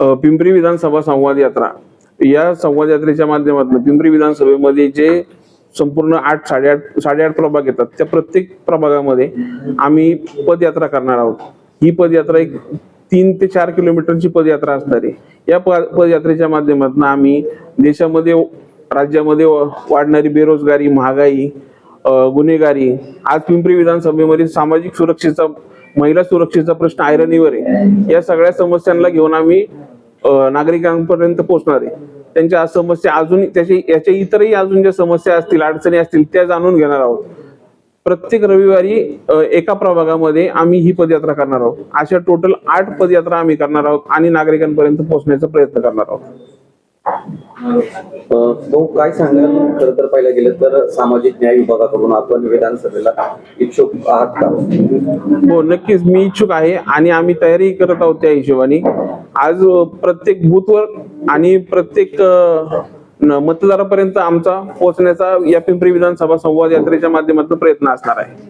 पिंपरी विधानसभा संवाद यात्रा. या संवाद यात्रेच्या माध्यमातून पिंपरी विधानसभेमध्ये जे संपूर्ण आठ साडेआठ साडेआठ प्रभाग येतात त्या प्रत्येक प्रभागामध्ये आम्ही पदयात्रा करणार आहोत. ही पदयात्रा एक तीन ते चार किलोमीटरची पदयात्रा असणार आहे. या पदयात्रेच्या माध्यमातून आम्ही देशामध्ये राज्यामध्ये वाढणारी बेरोजगारी महागाई गुन्हेगारी आज पिंपरी विधानसभेमध्ये सामाजिक सुरक्षेचा महिला सुरक्षेचा प्रश्न ऐरणीवर आहे. या सगळ्या समस्यांना घेऊन आम्ही नागरिकांपर्यंत पोहोचणार. आहे त्यांच्या समस्या अजून त्याचे याच्या इतरही अजून ज्या समस्या असतील अडचणी असतील त्या जाणून घेणार आहोत. प्रत्येक रविवारी एका प्रभागामध्ये आम्ही ही पदयात्रा करणार आहोत. अशा टोटल आठ पदयात्रा आम्ही करणार आहोत आणि नागरिकांपर्यंत पोहोचण्याचा प्रयत्न करणार आहोत. भाऊ काय सांगाल? खरं तर पाहिलं गेलं तर सामाजिक न्याय विभागाकडून आपण विधानसभेला इच्छुक आहात का? हो नक्कीच मी इच्छुक आहे आणि आम्ही तयारी करत आहोत त्या हिशोबाने. आज प्रत्येक बूथवर आणि प्रत्येक मतदारापर्यंत आमचा पोहोचण्याचा या पिंपरी विधानसभा संवाद यात्रेच्या माध्यमातून प्रयत्न असणार आहे.